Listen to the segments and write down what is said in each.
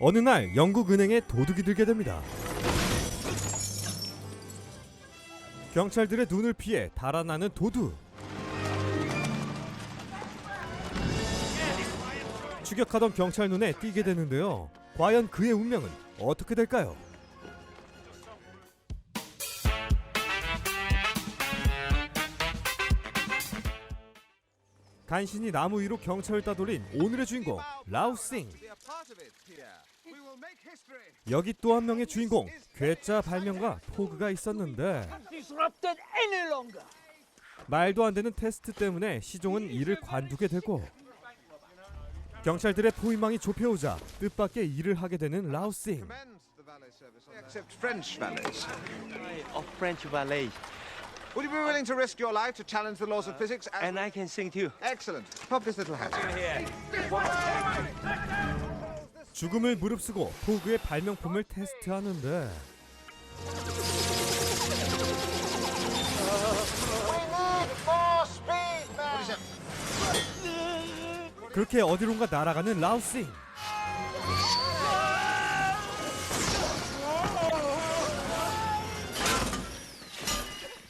어느 날 영국 은행에 도둑이 들게 됩니다. 경찰들의 눈을 피해 달아나는 도둑. 추격하던 경찰 눈에 띄게 되는데요. 과연 그의 운명은 어떻게 될까요? 간신히 나무 위로 경찰을 따돌린 오늘의 주인공 라우싱. 여기 또 한 명의 주인공 괴짜 발명가 포그가 있었는데 disrupted any longer. 말도 안 되는 테스트 때문에 시종은 일을 관두게 되고 경찰들의 포위망이 좁혀오자 뜻밖의 일을 하게 되는 라우싱. Except French valets. of French ballet, Would you be willing to risk your life to challenge the laws of physics? And and I can sing too. excellent. Pop this little hat. 죽음을 무릅쓰고 포그의 발명품을 테스트하는데. 그렇게 어디론가 날아가는 라우싱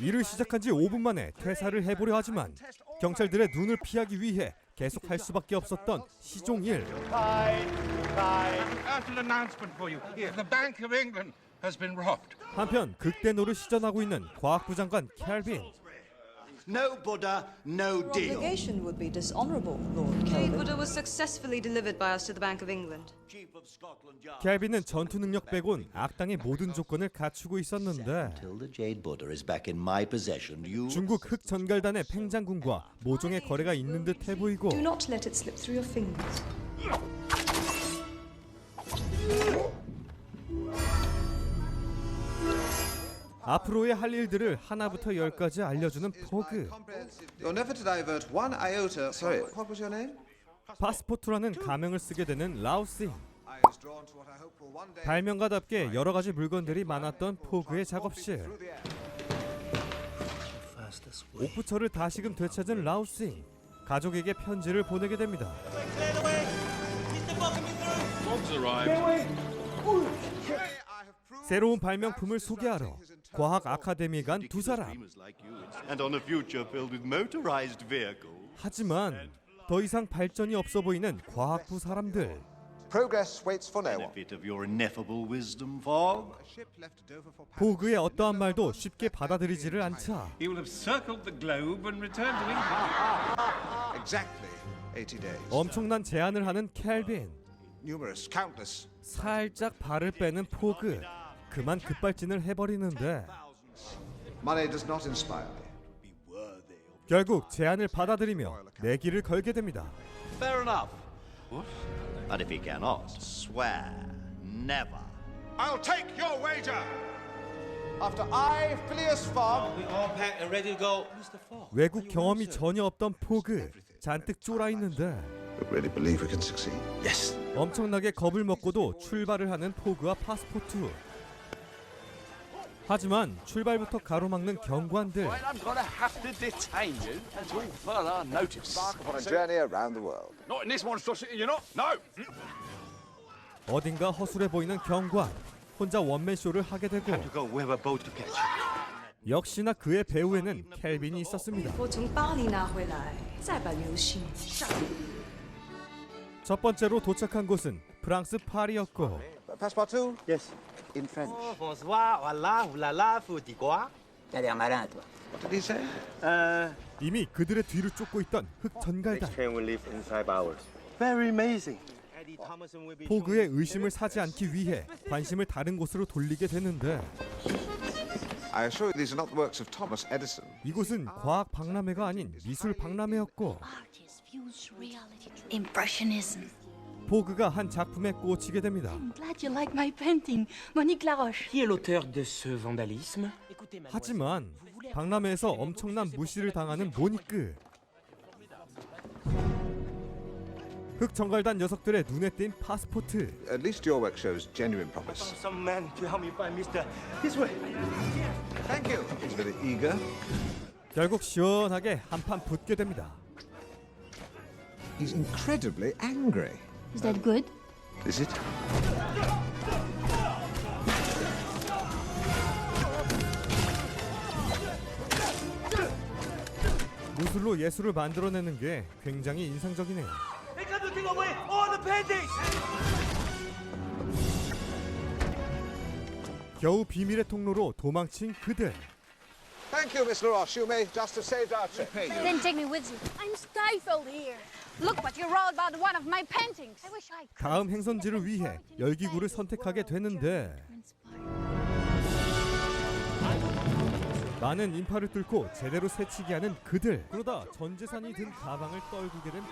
일을 시작한 지 5분 만에 퇴사를 해보려 하지만 경찰들의 눈을 피하기 위해 계속 할 수밖에 없었던 시종 일 Urgent announcement for you. The Bank of England has been robbed. 한편 극대 노를 시전하고 있는 과학부 장관 켈빈 No Buddha, no deal. obligation would be dishonourable, Lord Jade Kelvin. Buddha was successfully delivered by us to the Bank of England. Chief of Scotland Yard. 켈빈은 전투 능력 빼곤 악당의 모든 조건을 갖추고 있었는데 Till the Jade Buddha is back in my possession, you. 중국 흑 전갈단의 팽장군과 모종의 거래가 있는 듯 해 보이고 Do not let it slip through your fingers. 앞으로의 할 일들을 하나부터 열까지 알려주는 포그. You're never to divert one iota. Sorry, what was your name? 파스포트라는 가명을 쓰게 되는 라우싱 I was drawn to what I hope will one day. 발명가답게 여러 가지 물건들이 많았던 포그의 작업실. 옥부처를 다시금 되찾은 라우싱 가족에게 편지를 보내게 됩니다 새로운 발명품을 소개하러 과학 아카데미에 간두 사람 like you, and on a future filled with motorized vehicles. 하지만 더 이상 발전이 없어 보이는 과학부 사람들 Progress waits for no one. Benefit of your ineffable wisdom, Fogg. A ship left at Dover for passage. 포그의 어떠한 말도 쉽게 받아들이지를 않자 He will have circled the globe and returned to England. Exactly 80 days. 엄청난 제안을 하는 켈빈 Numerous, countless. 살짝 발을 빼는 포그 그만 급발진을 해버리는데 Money does not inspire me. 결국 제안을 받아들이며 내기를 걸게 됩니다 Fair enough. And if he cannot, swear never. I'll take your wager. After I, Phileas Fogg, Packed and ready to go. Mr. Fogg. 외국 경험이 전혀 없던 포그 잔뜩 쫄아 있는데 really believe we can succeed. Yes. 엄청나게 겁을 먹고도 출발을 하는 포그와 파스포트 하지만 출발부터 가로막는 경관들 I'm gonna have to detain you until further notice. On a journey around the world. Not in this monstrosity, you're not. No. 어딘가 허술해 보이는 경관 혼자 원맨 쇼를 하게 되고 To go where a boat to catch. 역시나 그의 배우에는 켈빈이 있었습니다 我从巴黎拿回来，再版游戏。 첫 번째로 도착한 곳은 프랑스 파리였고 Passepartout? Yes. In French. Bonsoir, voilà, oulala, faut dire quoi? T'as l'air malin, toi. What did he say? Uh, 이미 그들의 뒤를 쫓고 있던 흑 전갈단 train will leave in five hours. Very amazing. Eddie Thomason will be 포그의 의심을 사지 않기 위해 관심을 다른 곳으로 돌리게 되는데 I assure you these are not the works of Thomas Edison. 이곳은 과학 박람회가 아닌 미술 박람회였고 Impressionism. 포그가 한 작품에 꽂히게 됩니다 I'm glad you like my painting, Monique Laroche. Qui est l'auteur de ce vandalisme Écoutez, 하지만 박람회에서 엄청난 무시를 당하는 모니크 흑 정갈단 녀석들의 눈에 띈 파스포트 At least your work shows genuine promise. Some man to help me find Mr. This way. Thank you. He's very eager. 결국 시원하게 한판 붙게 됩니다 He's incredibly angry. Is that good? Is it? 무술로 예술을 만들어내는 게 굉장히 인상적이네요. 겨우 비밀의 통로로 도망친 그들. Thank you, Miss LaRoche. You may just have saved our trip. Then take me with you. I'm stifled here. Look what you wrote about one of my paintings. I wish I could. 다음 행선지를 위해 열기구를 선택하게 되는데 많은 인파를 뚫고 제대로 새치기 하는 그들 그러다 전 재산이 든 가방을 떨구게 된.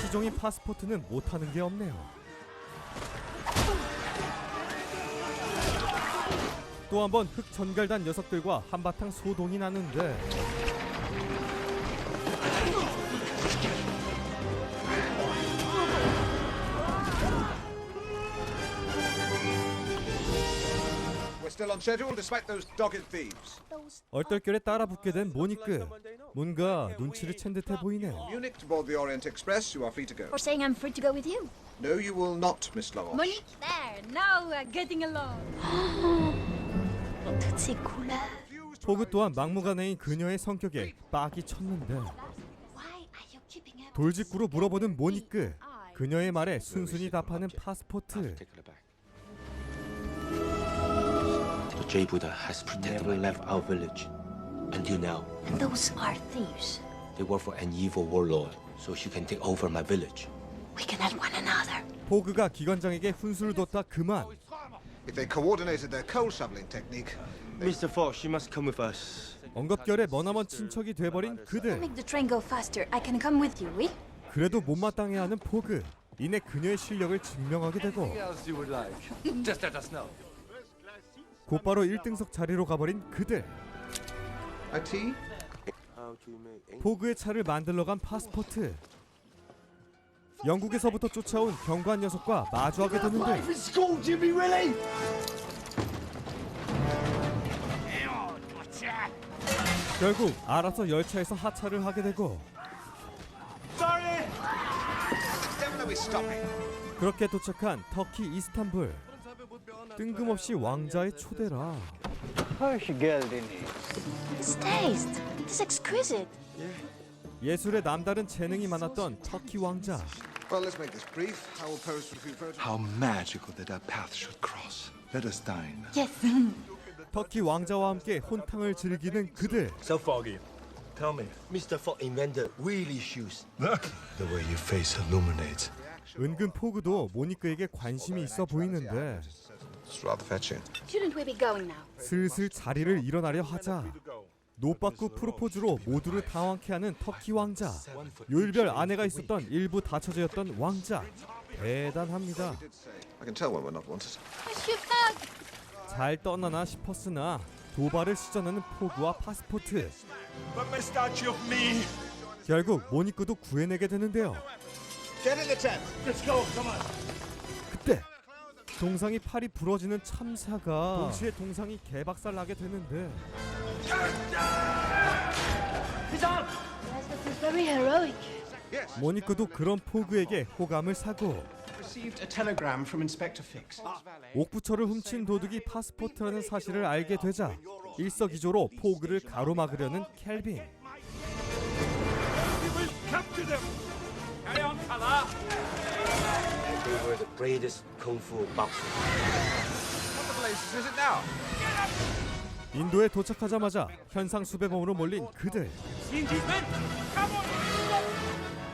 시종인 파스포트는 못하는 게 없네요 또 한 번 흑 전갈단 녀석들과 한바탕 소동이 나는데 We're still on schedule despite those dogged thieves. 얼떨결에 따라붙게 된 모니크 뭔가 눈치를 챈 듯해 보이네요 Munich to board the Orient Express. You are free to go. For saying I'm free to go with you. No, you will not, Miss LaRoche. Monique, there. Now we're getting along. Toutes ces couleurs. 포그 또한 막무가내인 그녀의 성격에 빡이 쳤는데? 돌직구로 물어보는 모니크 그녀의 말에 순순히 답하는 파스포트 The J Buddha has protected never left our village until now. And those are thieves. They work for an evil warlord, so she can take over my village. We can help one another. 포그가 기관장에게 훈수를 뒀다 그만 If they coordinated their coal shoveling technique, Mr. Fox, she must come with us. 엉겁결에 머나먼 친척이 돼버린 그들 Make the train go faster. I can come with you, oui? 그래도 못마땅해하는 포그 이내 그녀의 실력을 증명하게 되고 else you would like? Just let us know. 곧바로 1등석 자리로 가버린 그들 a tea? How to make 포그의 차를 만들러 간 파스포트 영국에서부터 쫓아온 경관 녀석과 마주하게 되는데 결국 알아서 열차에서 하차를 하게 되고. 그렇게 도착한 터키 이스탄불 뜬금없이 왕자의 초대라 This taste. It's exquisite. 예술에 남다른 재능이 많았던 터키 왕자 Well, let's make this brief. I will pose for a few photos. How magical that our paths should cross. Let us dine. Yes. 터키 왕자와 함께 혼탕을 즐기는 그들 So foggy. Tell me. Mr. Fox invented wheelie shoes. The way your face illuminates. 은근 포그도 모니크에게 관심이 있어 보이는데 It's rather fetching. Shouldn't we be going now? 슬슬 자리를 일어나려 하자 노빠꾸 프로포즈로 모두를 당황케 하는 터키 왕자. 요일별 아내가 있었던 일부 다처제였던 왕자. 대단합니다. I can tell when we're not wanted. Monsieur Fogg! 잘 떠나나 싶었으나 도발을 시전하는 포그와 파스포트. 결국 모니크도 구해내게 되는데요 동상이 팔이 부러지는 참사가 동시에 동상이 개박살 나게 되는데. is very heroic. 모니크도 그런 포그에게 호감을 사고. 옥부처를 훔친 도둑이 파스포트라는 사실을 알게 되자 일석이조로 포그를 가로막으려는 켈빈 They were the greatest kung fu boxers. What the blazes is it now? 인도에 도착하자마자 현상 수배범으로 몰린 그들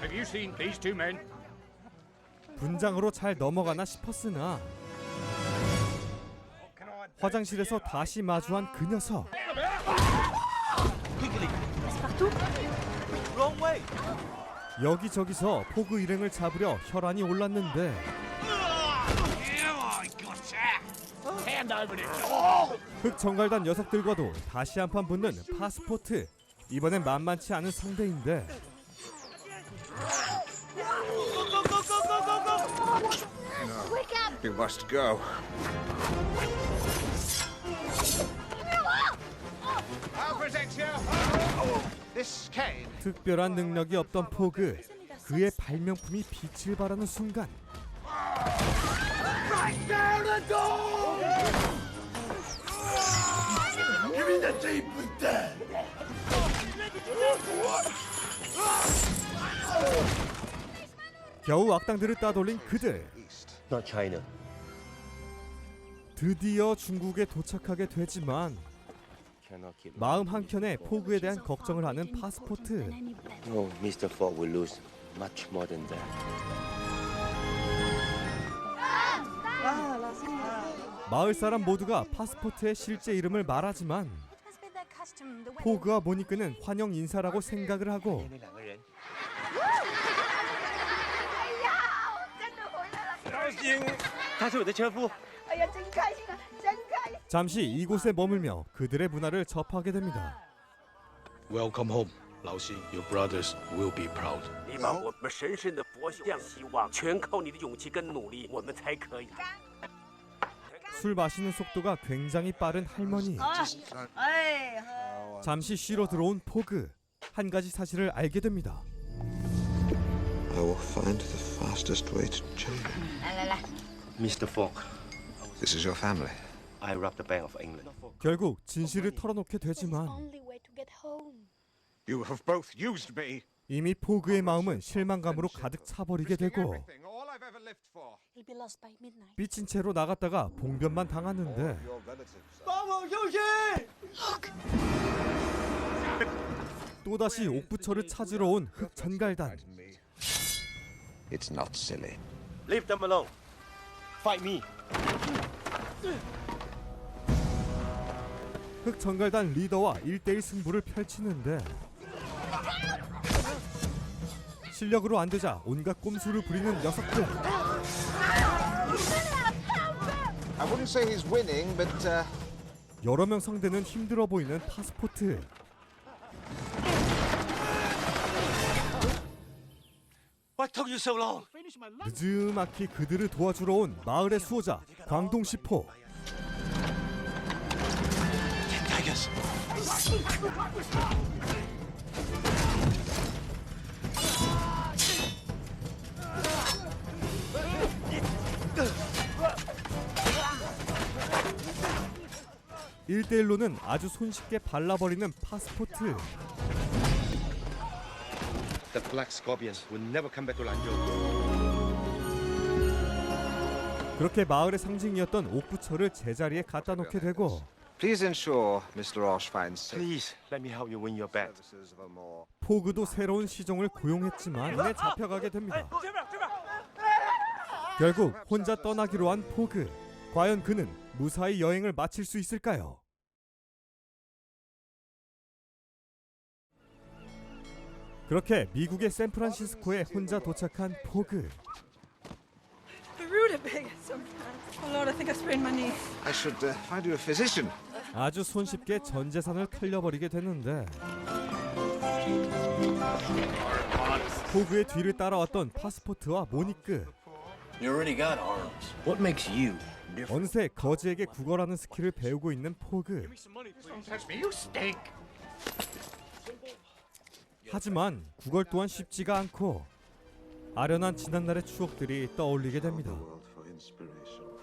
Have you seen these two men? 분장으로 잘 넘어가나 싶었으나 화장실에서 다시 마주한 그 녀석. 여기저기서 포그 일행을 잡으려 혈안이 올랐는데 흑정갈단 녀석들과도 다시 한 판 붙는 파스포트 이번엔 만만치 않은 상대인데. I'll protect you. 특별한 능력이 없던 포그 그의 발명품이 빛을 발하는 순간 겨우 악당들을 따돌린 그들. 드디어 중국에 도착하게 되지만. 마음 한켠에 포그에 대한 걱정을 하는 파스포트 No, Mr. Fogg will lose much more than that. 마을 사람 모두가 파스포트의 실제 이름을 말하지만 포그와 모니크는 환영 인사라고 생각을 하고 잠시 이곳에 머물며 그들의 문화를 접하게 됩니다. Welcome home, 老西. Your brothers will be proud. 你把我们神圣的佛像希望全靠你的勇气跟努力，我们才可以。 술 마시는 속도가 굉장히 빠른 할머니. 잠시 쉬러 들어온 포그. 한 가지 사실을 알게 됩니다. I will find the fastest way to China. Mr. Fogg, This is your family. I robbed the Bank of England. 결국 진실을 털어놓게 되지만 You have both used me. 이미 포그의 마음은 실망감으로 가득 차버리게 되고. 삐친 채로 나갔다가 봉변만 당하는데. 또다시 옥부처를 찾으러 온 흑전갈단. It's not silly. Leave them alone. Fight me. 흑전갈단 리더와 1대1 승부를 펼치는데 실력으로 안 되자 온갖 꼼수를 부리는 녀석들. I wouldn't say he's winning, but uh, 여러 명 상대는 힘들어 보이는 파스포트. What took you so long? 늦지막히 그들을 도와주러 온 마을의 수호자 광동 시포. 1대1로는 아주 손쉽게 발라버리는 파스포트. The Black Scorpions will never come back to Lanzhou. 그렇게 마을의 상징이었던 옥부처를 제자리에 갖다 놓게 되고 please ensure Mr. Roche finds safe Please let me help you win your bet. services of a more 포그도 새로운 시종을 고용했지만 눈에 잡혀가게 됩니다. 결국 혼자 떠나기로 한 포그. 과연 그는 무사히 여행을 마칠 수 있을까요? 그렇게 미국의 샌프란시스코에 혼자 도착한 포그. The rutabaga sometimes. Oh Lord, I think I sprained my knee. I should uh, find you a physician. 아주 손쉽게 전 재산을 털려버리게 되는데 포그의 뒤를 따라왔던 파스포트와 모니크? 어느새 거지에게 구걸하는 스킬을 배우고 있는 포그. 하지만 구걸 또한 쉽지가 않고 아련한 지난날의 추억들이 떠올리게 됩니다.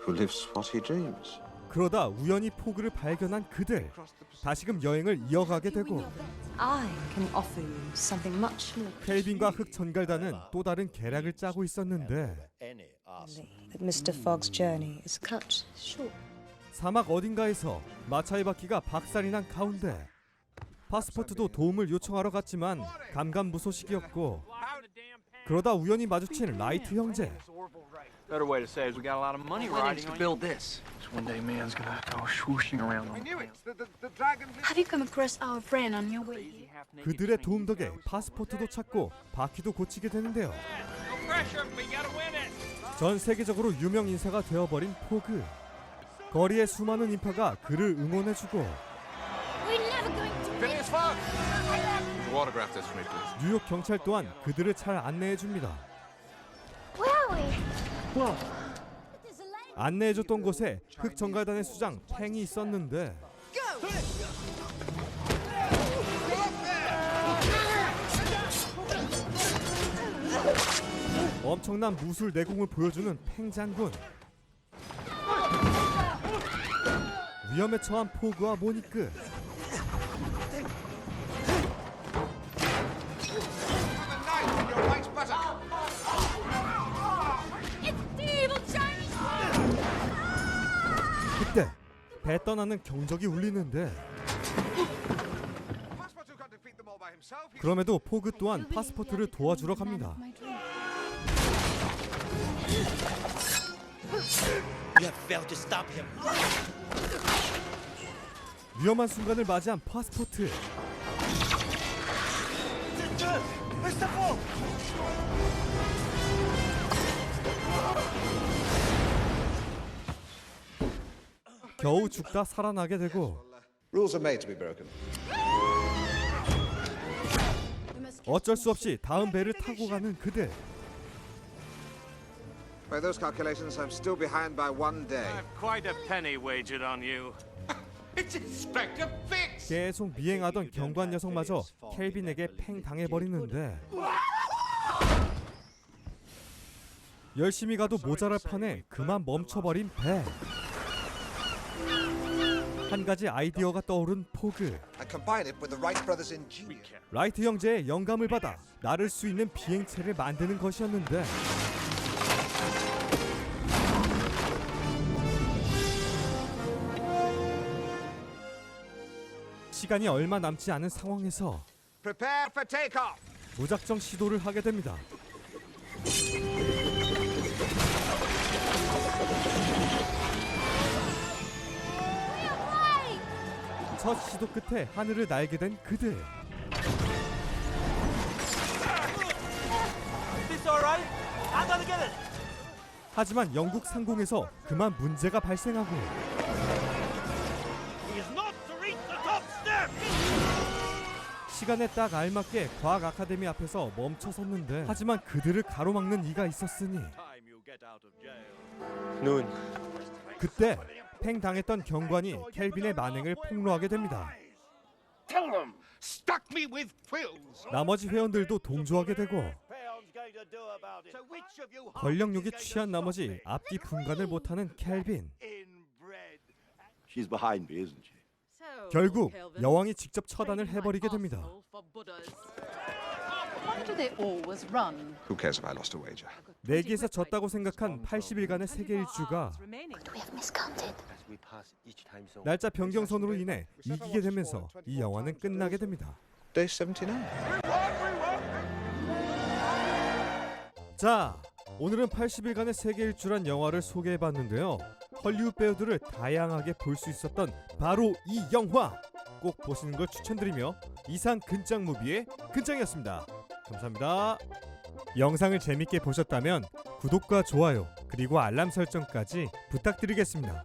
Who lives what he dreams. 그러다 우연히 포그를 발견한 그들 다시금 여행을 이어가게 되고 켈빈과 흑 전갈단은 또 다른 계략을 짜고 있었는데. 사막 어딘가에서 마차의 바퀴가 박살이 난 가운데 파스포트도 도움을 요청하러 갔지만 감감무소식이었고 그러다 우연히 마주친 라이트 형제 Better way to say is we got a lot of money riding you. build this. So one day man's gonna go swooshing around the knew it. The, the, the dragon. Have you come across our friend on your way here? 그들의 도움 덕에 파스포트도 찾고 바퀴도 고치게 되는데요 No pressure. We gotta win it. 전 세계적으로 유명 인사가 되어버린 포그 거리의 수많은 인파가 그를 응원해주고 We're never going to Phineas Fogg. 뉴욕 경찰 또한 그들을 잘 안내해 줍니다. Where are we? 안내해 줬던 곳에 흑 정갈단의 수장 팽이 있었는데. 엄청난 무술 내공을 보여주는 팽 장군. 위험에 처한 포그와 모니크. 떠나는 경적이 울리는데 그럼에도 포그 또한 파스포트를 도와주러 갑니다. 위험한 순간을 맞이한 파스포트. 겨우 죽다 살아나게 되고 Rules are made to be broken. 어쩔 수 없이 다음 배를 타고 가는 그들. By those calculations, I'm still behind by one day. Quite a penny wagered on you. It's Inspector Fix! 계속 미행하던 경관 녀석마저 켈빈에게 팽 당해버리는데 열심히 가도 모자랄 판에 그만 멈춰버린 배. 한 가지 아이디어가 떠오른 포그. 라이트 형제의 영감을 받아 나를 수 있는 비행체를 만드는 것이었는데 시간이 얼마 남지 않은 상황에서! 무작정 시도를 하게 됩니다. 첫 시도 끝에 하늘을 날게 된 그들. 하지만 영국 상공에서 그만 문제가 발생하고 He is not to reach the top step. 시간에 딱 알맞게 과학 아카데미 앞에서 멈춰 섰는데 하지만 그들을 가로막는 이가 있었으니. Noon. 그때 팽 당했던 경관이 켈빈의 만행을 폭로하게 됩니다. 나머지 회원들도 동조하게 되고 권력욕에 취한 나머지 앞뒤 분간을 못하는 켈빈. inbred? She's behind me, isn't she? 결국 여왕이 직접 처단을 해버리게 됩니다. Who cares if I lost a wager? 내기에서 졌다고 생각한 80일간의 세계 일주가. 날짜 변경선으로 인해 이기게 되면서 이 영화는 끝나게 됩니다. Day 79. 자, 오늘은 80일간의 세계 일주란 영화를 소개해 봤는데요. 헐리우드 배우들을 다양하게 볼 수 있었던 바로 이 영화 꼭 보시는 걸 추천드리며 이상 근장 무비의 근장이었습니다. 감사합니다. 영상을 재밌게 보셨다면 구독과 좋아요 그리고 알람 설정까지 부탁드리겠습니다.